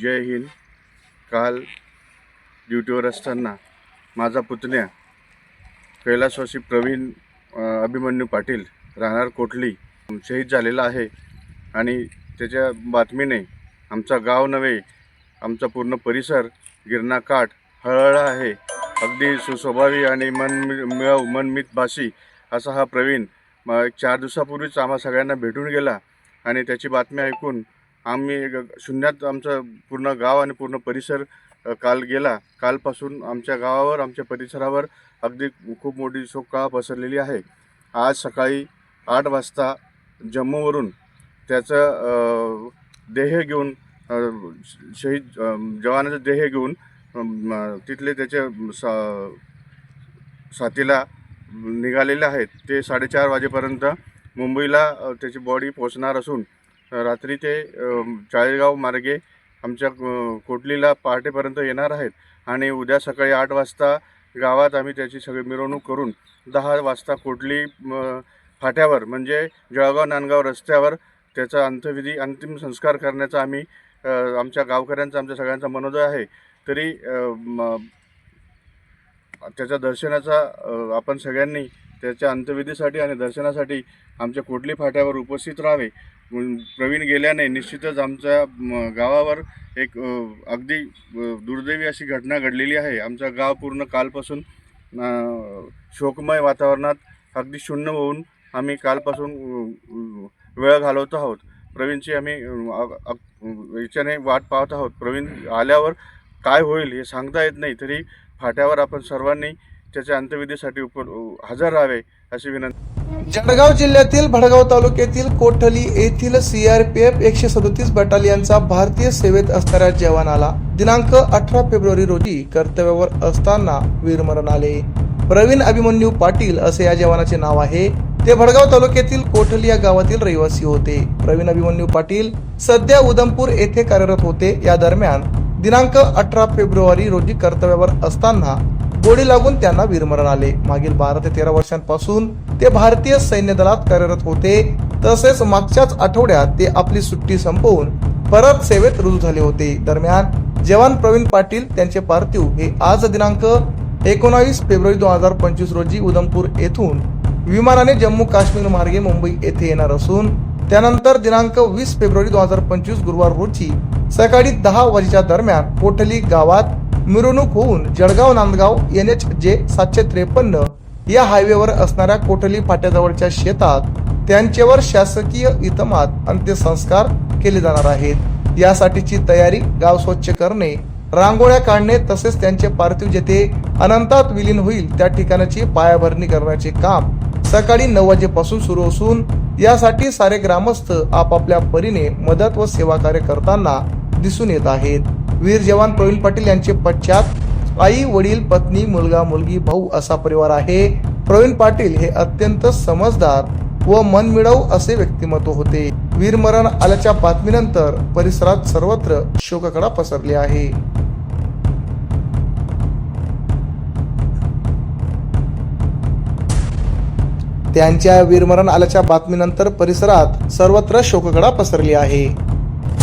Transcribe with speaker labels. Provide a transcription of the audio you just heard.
Speaker 1: जय हिंद. काल ड्युटीवर असताना माझा पुतण्या कैलासवासी प्रवीण अभिमन्यू पाटील राहणार कोटली शहीद झालेला आहे आणि त्याच्या बातमीने आमचा गाव नव्हे आमचा पूर्ण परिसर गिरणा काठ हळहळा आहे. अगदी सुस्वभावी आणि मन मिळव मनमित भाषी असा हा प्रवीण चार दिवसापूर्वीच आम्हा सगळ्यांना भेटून गेला आणि त्याची बातमी ऐकून आम्ही ग- शून्यात आमचं पूर्ण गाव आणि पूर्ण परिसर काल गेला. कालपासून आमच्या गावावर आमच्या परिसरावर अगदी खूप मोठी शोककळा पसरलेली आहे. आज सकाळी आठ वाजता जम्मूवरून त्याचं देह घेऊन शहीद जवानाचं देह घेऊन तिथले त्याचे सा साथीला निघालेले आहेत. ते साडेचार वाजेपर्यंत मुंबईला त्याची बॉडी पोचणार असून रात्री ते अ, चाळीसगाव मार्गे आमच्या कोटलीला पहाटेपर्यंत येणार आहेत. आणि उद्या सकाळी आठ वाजता गावात आम्ही त्याची सगळी मिरवणूक करून दहा वाजता कोटली फाट्यावर म्हणजे जळगाव नांदगाव रस्त्यावर त्याचा अंत्यविधी अंतिम संस्कार करण्याचा आम्ही आमच्या गावकऱ्यांचा आमच्या सगळ्यांचा मनोदय आहे. तरी त्याच्या दर्शनाचा आपण सगळ्यांनी त्याच्या अंत्यविधीसाठी आणि दर्शनासाठी आमच्या कोटली फाट्यावर उपस्थित राहावे? प्रवीण गेल्याने निश्चितच आमच्या गावावर एक अगदी दुर्दैवी अशी घटना घडलेली आहे. आमचं गाव पूर्ण कालपासून शोकमय वातावरणात अगदी शून्य होऊन आम्ही कालपासून वेळ घालवत आहोत. प्रवीणची आम्ही याच्याने वाट पाहत आहोत. प्रवीण आल्यावर काय होईल हे सांगता येत नाही. तरी फाट्यावर आपण सर्वांनी त्याच्या अंत्यविधीसाठी उप हजर राहावे अशी विनंती.
Speaker 2: जळगाव जिल्ह्यातील भडगाव तालुक्यातील कोठली येथील सीआरपीएफ एकशे सदोतीस बटालियनचा भारतीय सेवेत असणाऱ्या जवानाला दिनांक अठरा फेब्रुवारी रोजी कर्तव्यावर असताना वीरमरण आले. प्रवीण अभिमन्यू पाटील असे या जवानाचे नाव आहे. ते भडगाव तालुक्यातील कोठली या गावातील रहिवासी होते. प्रवीण अभिमन्यू पाटील सध्या उधमपूर येथे कार्यरत होते. या दरम्यान दिनांक अठरा फेब्रुवारी रोजी कर्तव्यावर असताना गोळी लागून त्यांना वीरमरण आले. मागील बारा ते तेरा वर्षांपासून ते भारतीय सैन्य दलात कार्यरत होते. तसेच मागच्याच आठवड्यात ते आपली सुट्टी संपवून परत सेवेत रुजू झाले होते. दरम्यान जवान प्रवीण पाटील त्यांचे पार्थिव हे आज दिनांक एकोणावीस फेब्रुवारी दोन हजार पंचवीस रोजी उधमपूर येथून विमानाने जम्मू काश्मीर मार्गे मुंबई येथे येणार असून त्यानंतर दिनांक वीस फेब्रुवारी दोन हजार पंचवीस गुरुवार रोजी सकाळी दहा वाजेच्या दरम्यान कोठली गावात मिरवणूक होऊन Jalgaon Nandgaon N H J सातशे त्रेपन्न या हायवेवर असणाऱ्या कोठली फाट्याजवळच्या शेतात त्यांच्यावर शासकीय इतमात अंत्यसंस्कार केले जाणार आहेत. यासाठीची तयारी गाव स्वच्छ करणे रांगोळ्या काढणे तसेच त्यांचे पार्थिव जेथे अनंतात विलीन होईल त्या ठिकाणाची पायाभरणी करण्याचे काम सकाळी नऊ वाजेपासून सुरू असून यासाठी सारे ग्रामस्थ आपापल्या परीने मदत व सेवा कार्य करताना दिसून येत आहेत. वीर जवान प्रवीण पाटील यांचे पश्चात आई वडील पत्नी मुलगा मुलगी भाऊ असा परिवार आहे. प्रवीण पाटील हे अत्यंत समजदार व मनमिळाऊ असे व्यक्तिमत्व होते. वीरमरण आल्याच्या बातमीनंतर परिसरात सर्वत्र शोककडा पसरली आहे. त्यांच्या वीरमरण आल्याच्या बातमीनंतर परिसरात सर्वत्र शोककडा पसरली आहे.